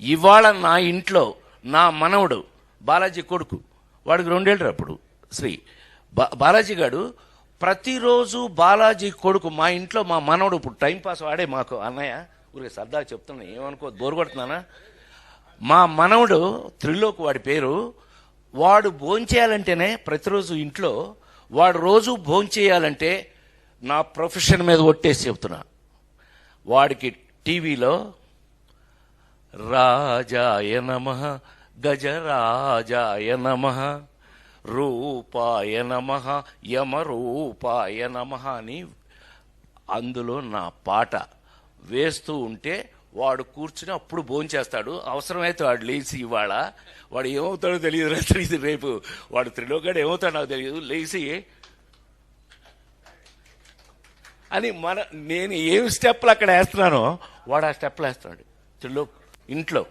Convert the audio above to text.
ఇవాళ నా ఇంట్లో నా మనవడు బాలాజీ కొడుకు. వాడికి రెండేళ్ళు అప్పుడు శ్రీ బా- బాలాజీ గారు ప్రతిరోజు బాలాజీ కొడుకు మా ఇంట్లో మా మనవడు ఇప్పుడు టైంపాస్ వాడే మాకు. అన్నయ్య ఊరికి సరదా చెప్తున్నా ఏమనుకో బోరు కొడుతున్నానా? మా మనవడు త్రిలోక్ వాడి పేరు వాడు భోంచేయాలంటేనే ప్రతిరోజు ఇంట్లో వాడు రోజు భోంచేయాలంటే నా ప్రొఫెషన్ మీద ఒట్టేసి చెప్తున్నా. వాడికి టీవీలో రాజాయ నమ గజరాజాయ నమ రూపాయ నమ యమరూపాయ నమ అని అందులో నా పాట వేస్తూ ఉంటే వాడు కూర్చుని అప్పుడు భోంచేస్తాడు అవసరమైతే వాడు లేచి ఇవాళ వాడు ఏమవుతాడో తెలియదు తెలియదు రేపు. వాడు త్రిలోకాడు ఏమవుతాడో నాకు తెలియదు. లేచి అని మన నేను ఏం స్టెప్లు అక్కడ వేస్తున్నానో వాడు ఆ స్టెప్లు వేస్తున్నాడు. త్రిలో ఇంట్లో